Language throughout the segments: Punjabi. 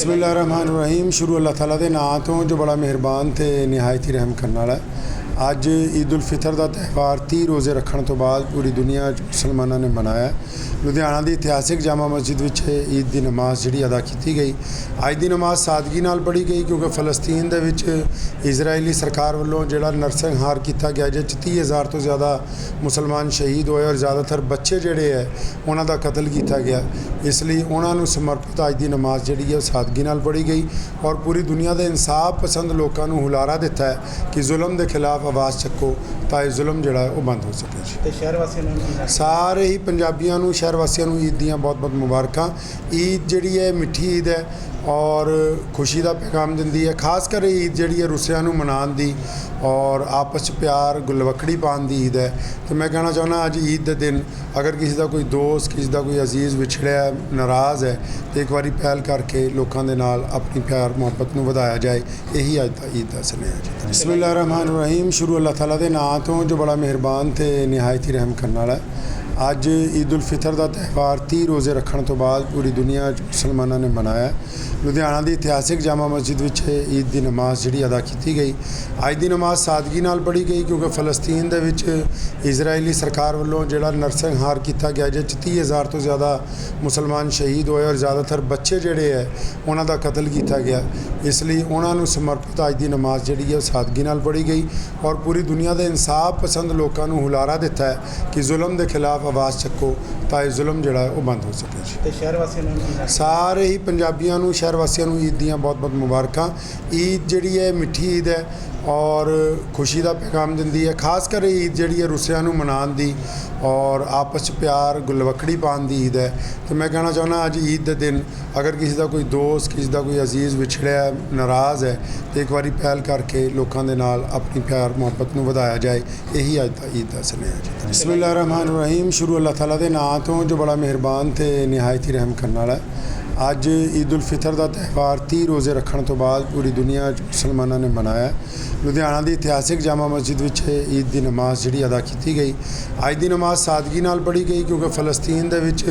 ਬਿਸਮਿਲ੍ਲਾਹਿਰਰਹਿਮਾਨਿਰਰਹੀਮ। ਸ਼ੁਰੂ ਅੱਲਾਹ ਤਾਲਾ ਦੇ ਨਾਮ ਤੋਂ ਜੋ ਬੜਾ ਮਿਹਰਬਾਨ ਤੇ ਨਿਹਾਇਤ ਹੀ ਰਹਿਮ ਕਰਨ ਵਾਲਾ ਹੈ। ਅੱਜ ਈਦ ਉਲ ਫਿਤਰ ਦਾ ਤਿਉਹਾਰ 30 ਰੋਜ਼ੇ ਰੱਖਣ ਤੋਂ ਬਾਅਦ ਪੂਰੀ ਦੁਨੀਆ 'ਚ ਮੁਸਲਮਾਨਾਂ ਨੇ ਮਨਾਇਆ ਲੁਧਿਆਣਾ ਦੀ ਇਤਿਹਾਸਿਕ ਜਾਮਾ ਮਸਜਿਦ ਵਿੱਚ ਈਦ ਦੀ ਨਮਾਜ਼ ਜਿਹੜੀ ਅਦਾ ਕੀਤੀ ਗਈ। ਅੱਜ ਦੀ ਨਮਾਜ਼ ਸਾਦਗੀ ਨਾਲ ਪੜ੍ਹੀ ਗਈ ਕਿਉਂਕਿ ਫਲਸਤੀਨ ਦੇ ਵਿੱਚ ਇਜ਼ਰਾਈਲੀ ਸਰਕਾਰ ਵੱਲੋਂ ਜਿਹੜਾ ਨਰਸੰਹਾਰ ਕੀਤਾ ਗਿਆ, ਜਿਸ 'ਚ 30000 ਤੋਂ ਜ਼ਿਆਦਾ ਮੁਸਲਮਾਨ ਸ਼ਹੀਦ ਹੋਏ ਔਰ ਜ਼ਿਆਦਾਤਰ ਬੱਚੇ ਜਿਹੜੇ ਹੈ, ਉਹਨਾਂ ਦਾ ਕਤਲ ਕੀਤਾ ਗਿਆ। ਇਸ ਲਈ ਉਹਨਾਂ ਨੂੰ ਸਮਰਪਿਤ ਅੱਜ ਦੀ ਨਮਾਜ਼ ਜਿਹੜੀ ਹੈ ਉਹ ਸਾਦਗੀ ਨਾਲ ਪੜ੍ਹੀ ਗਈ ਔਰ ਪੂਰੀ ਦੁਨੀਆ ਦੇ ਇਨਸਾਫ ਪਸੰਦ ਲੋਕਾਂ ਨੂੰ ਹੁਲਾਰਾ ਦਿੱਤਾ ਹੈ ਕਿ ਜ਼ੁਲਮ ਦੇ ਖਿਲਾਫ ਆਵਾਜ਼ ਚੱਕੋ ਤਾਂ ਇਹ ਜ਼ੁਲਮ ਜਿਹੜਾ ਹੈ ਉਹ ਬੰਦ ਹੋ ਸਕੇ ਜੀ। ਤੇ ਸ਼ਹਿਰ ਵਾਸੀਆਂ ਨੂੰ ਸਾਰੇ ਹੀ ਪੰਜਾਬੀਆਂ ਨੂੰ ਸ਼ਹਿਰ ਵਾਸੀਆਂ ਨੂੰ ਈਦ ਦੀਆਂ ਬਹੁਤ-ਬਹੁਤ ਮੁਬਾਰਕਾਂ। ਈਦ ਜਿਹੜੀ ਹੈ ਮਿੱਠੀ ਈਦ ਹੈ। ਔਰ ਖੁਸ਼ੀ ਦਾ ਪੈਗਾਮ ਦਿੰਦੀ ਹੈ, ਖਾਸ ਕਰ ਈਦ ਜਿਹੜੀ ਹੈ ਰੁੱਸਿਆਂ ਨੂੰ ਮਨਾਉਣ ਦੀ ਔਰ ਆਪਸ 'ਚ ਪਿਆਰ, ਗੁਲਵਕੜੀ ਪਾਉਣ ਦੀ ਈਦ ਹੈ। ਤੇ ਮੈਂ ਕਹਿਣਾ ਚਾਹੁੰਦਾ ਅੱਜ ਈਦ ਦੇ ਦਿਨ ਅਗਰ ਕਿਸੇ ਦਾ ਕੋਈ ਦੋਸਤ, ਕਿਸੇ ਦਾ ਕੋਈ ਅਜ਼ੀਜ਼ ਵਿਛੜਿਆ, ਨਾਰਾਜ਼ ਹੈ, ਤੇ ਇੱਕ ਵਾਰੀ ਪਹਿਲ ਕਰਕੇ ਲੋਕਾਂ ਦੇ ਨਾਲ ਆਪਣੀ ਪਿਆਰ, ਮੁਹੱਬਤ ਨੂੰ ਵਧਾਇਆ ਜਾਏ, ਇਹੀ ਅੱਜ ਦਾ ਈਦ ਦਾ ਸੁਨੇਹਾ ਜੀ। ਰਹੀਮ। ਸ਼ੁਰੂ ਅੱਲਾਹ ਤਾਲਾ ਦੇ ਨਾਂ ਤੋਂ ਜੋ ਬੜਾ ਮਿਹਰਬਾਨ ਤੇ ਨਿਹਾਇਤ ਹੀ ਰਹਿਮ ਕਰਨ ਵਾਲਾ ਹੈ। ਅੱਜ ਈਦ ਉਲ ਫਿਤਰ ਦਾ ਤਿਉਹਾਰ 30 ਰੋਜ਼ੇ ਰੱਖਣ ਤੋਂ ਬਾਅਦ ਪੂਰੀ ਦੁਨੀਆ 'ਚ ਮੁਸਲਮਾਨਾਂ ਨੇ ਮਨਾਇਆ ਲੁਧਿਆਣਾ ਦੀ ਇਤਿਹਾਸਿਕ ਜਾਮਾ ਮਸਜਿਦ ਵਿੱਚ ਈਦ ਦੀ ਨਮਾਜ਼ ਜਿਹੜੀ ਅਦਾ ਕੀਤੀ ਗਈ। ਅੱਜ ਦੀ ਨਮਾਜ਼ ਸਾਦਗੀ ਨਾਲ ਪੜ੍ਹੀ ਗਈ ਕਿਉਂਕਿ ਫਲਸਤੀਨ ਦੇ ਵਿੱਚ ਇਜ਼ਰਾਈਲੀ ਸਰਕਾਰ ਵੱਲੋਂ ਜਿਹੜਾ ਨਰਸੰਹਾਰ ਕੀਤਾ ਗਿਆ ਜਿਸ 'ਚ 30000 ਤੋਂ ਜ਼ਿਆਦਾ ਮੁਸਲਮਾਨ ਸ਼ਹੀਦ ਹੋਏ ਔਰ ਜ਼ਿਆਦਾਤਰ ਬੱਚੇ ਜਿਹੜੇ ਹੈ ਉਹਨਾਂ ਦਾ ਕਤਲ ਕੀਤਾ ਗਿਆ। ਇਸ ਲਈ ਉਹਨਾਂ ਨੂੰ ਸਮਰਪਿਤ ਅੱਜ ਦੀ ਨਮਾਜ਼ ਜਿਹੜੀ ਹੈ ਉਹ ਸਾਦਗੀ ਨਾਲ ਪੜ੍ਹੀ ਗਈ ਔਰ ਪੂਰੀ ਦੁਨੀਆ ਦੇ ਇਨਸਾਫ ਪਸੰਦ ਲੋਕਾਂ ਨੂੰ ਹੁਲਾਰਾ ਦਿੱਤਾ ਹੈ ਕਿ ਜ਼ੁਲਮ ਦੇ ਖਿਲਾਫ ਆਵਾਜ਼ ਚੱਕੋ ਤਾਂ ਇਹ ਜ਼ੁਲਮ ਜਿਹੜਾ ਹੈ ਉਹ ਬੰਦ ਹੋ ਸਕੇ। ਤੇ ਸ਼ਹਿਰ ਵਾਸੀਆਂ ਨੂੰ ਸਾਰੇ ਹੀ ਪੰਜਾਬੀਆਂ ਨੂੰ ਸ਼ਹਿਰ ਵਾਸੀਆਂ ਨੂੰ ਈਦ ਦੀਆਂ ਬਹੁਤ-ਬਹੁਤ ਮੁਬਾਰਕਾਂ। ਈਦ ਜਿਹੜੀ ਹੈ ਮਿੱਠੀ ਈਦ ਹੈ। ਔਰ ਖੁਸ਼ੀ ਦਾ ਪੈਗਾਮ ਦਿੰਦੀ ਹੈ, ਖਾਸ ਕਰ ਈਦ ਜਿਹੜੀ ਹੈ ਰੁੱਸਿਆਂ ਨੂੰ ਮਨਾਉਣ ਦੀ ਔਰ ਆਪਸ 'ਚ ਪਿਆਰ, ਗੁਲਵਕੜੀ ਪਾਉਣ ਦੀ ਈਦ ਹੈ। ਤੇ ਮੈਂ ਕਹਿਣਾ ਚਾਹੁੰਦਾ ਅੱਜ ਈਦ ਦੇ ਦਿਨ ਅਗਰ ਕਿਸੇ ਦਾ ਕੋਈ ਦੋਸਤ, ਕਿਸੇ ਦਾ ਕੋਈ ਅਜ਼ੀਜ਼ ਵਿਛੜਿਆ, ਨਾਰਾਜ਼ ਹੈ, ਤੇ ਇੱਕ ਵਾਰੀ ਪਹਿਲ ਕਰਕੇ ਲੋਕਾਂ ਦੇ ਨਾਲ ਆਪਣੀ ਪਿਆਰ, ਮੁਹੱਬਤ ਨੂੰ ਵਧਾਇਆ ਜਾਏ, ਇਹੀ ਅੱਜ ਦਾ ਈਦ ਦਾ ਸੁਨੇਹਾ ਜੀ। ਰਹੀਮ। ਸ਼ੁਰੂ ਅੱਲਾਹ ਤਾਲਾ ਦੇ ਨਾਂ ਤੋਂ ਜੋ ਬੜਾ ਮਿਹਰਬਾਨ ਤੇ ਨਿਹਾਇਤ ਹੀ ਰਹਿਮ ਕਰਨ ਵਾਲਾ ਹੈ। ਅੱਜ ਈਦ ਉਲ ਫਿਤਰ ਦਾ ਤਿਉਹਾਰ 30 ਰੋਜ਼ੇ ਰੱਖਣ ਤੋਂ ਬਾਅਦ ਪੂਰੀ ਦੁਨੀਆ 'ਚ ਮੁਸਲਮਾਨਾਂ ਨੇ ਮਨਾਇਆ ਲੁਧਿਆਣਾ ਦੀ ਇਤਿਹਾਸਿਕ ਜਾਮਾ ਮਸਜਿਦ ਵਿੱਚ ਈਦ ਦੀ ਨਮਾਜ਼ ਜਿਹੜੀ ਅਦਾ ਕੀਤੀ ਗਈ। ਅੱਜ ਦੀ ਨਮਾਜ਼ ਸਾਦਗੀ ਨਾਲ ਪੜ੍ਹੀ ਗਈ ਕਿਉਂਕਿ ਫਲਸਤੀਨ ਦੇ ਵਿੱਚ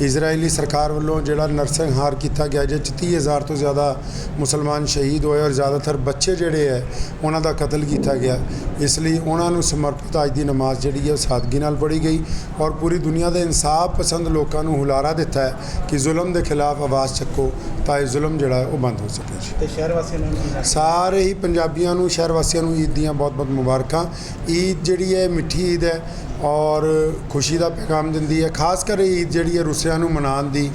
ਇਜ਼ਰਾਈਲੀ ਸਰਕਾਰ ਵੱਲੋਂ ਜਿਹੜਾ ਨਰਸੰਹਾਰ ਕੀਤਾ ਗਿਆ ਜਿਸ 'ਚ 30000 ਤੋਂ ਜ਼ਿਆਦਾ ਮੁਸਲਮਾਨ ਸ਼ਹੀਦ ਹੋਏ ਔਰ ਜ਼ਿਆਦਾਤਰ ਬੱਚੇ ਜਿਹੜੇ ਹੈ ਉਹਨਾਂ ਦਾ ਕਤਲ ਕੀਤਾ ਗਿਆ। ਇਸ ਲਈ ਉਹਨਾਂ ਨੂੰ ਸਮਰਪਿਤ ਅੱਜ ਦੀ ਨਮਾਜ਼ ਜਿਹੜੀ ਹੈ ਉਹ ਸਾਦਗੀ ਨਾਲ ਪੜ੍ਹੀ ਗਈ ਔਰ ਪੂਰੀ ਦੁਨੀਆ ਦੇ ਇਨਸਾਫ ਪਸੰਦ ਲੋਕਾਂ ਨੂੰ ਹੁਲਾਰਾ ਦਿੱਤਾ ਹੈ ਕਿ ਜ਼ੁਲਮ ਦੇ ਖਿਲਾਫ ਆਵਾਜ਼ ਚੱਕੋ ਤਾਂ ਇਹ ਜ਼ੁਲਮ ਜਿਹੜਾ ਹੈ ਉਹ ਬੰਦ ਹੋ ਸਕੇ। ਤੇ ਸ਼ਹਿਰ ਵਾਸੀਆਂ ਨੂੰ ਸਾਰੇ ਹੀ ਪੰਜਾਬੀਆਂ ਨੂੰ ਸ਼ਹਿਰ ਵਾਸੀਆਂ ਨੂੰ ਈਦ ਦੀਆਂ ਬਹੁਤ-ਬਹੁਤ ਮੁਬਾਰਕਾਂ ਈਦ ਜਿਹੜੀ ਹੈ ਮਿੱਠੀ ਈਦ ਹੈ ਔਰ ਖੁਸ਼ੀ ਦਾ ਪੈਗਾਮ ਦਿੰਦੀ ਹੈ ਖਾਸ ਕਰ ਇਹ ਈਦ ਜਿਹੜੀ ਹੈ ਰੁੱਸਿਆਂ ਨੂੰ ਮਨਾਉਣ ਦੀ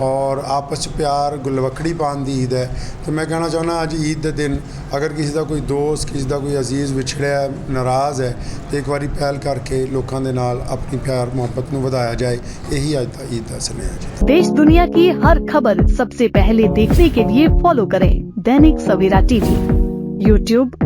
ਔਰ ਆਪਸ 'ਚ ਪਿਆਰ ਗੁਲਵਕੜੀ ਪਾਉਣ ਦੀ ਈਦ ਹੈ ਤੇ ਮੈਂ ਕਹਿਣਾ ਚਾਹੁੰਦਾ ਅੱਜ ਈਦ ਦੇ ਦਿਨ ਅਗਰ ਕਿਸੇ ਦਾ ਕੋਈ ਦੋਸਤ ਕਿਸੇ ਦਾ ਕੋਈ ਅਜ਼ੀਜ਼ ਵਿਛੜਿਆ ਹੈ, ਨਾਰਾਜ਼ ਹੈ ਤੇ ਇੱਕ ਵਾਰੀ ਪਹਿਲ ਕਰਕੇ ਲੋਕਾਂ ਦੇ ਨਾਲ ਆਪਣੀ ਪਿਆਰ ਮੁਹੱਬਤ ਨੂੰ ਵਧਾਇਆ ਜਾਏ ਇਹੀ ਅੱਜ ਦਾ ਈਦ ਦਾ ਸੁਨੇਹਾ ਜੀ देश दुनिया की हर खबर सबसे पहले देखने के लिए फॉलो करें दैनिक सवेरा टीवी यूट्यूब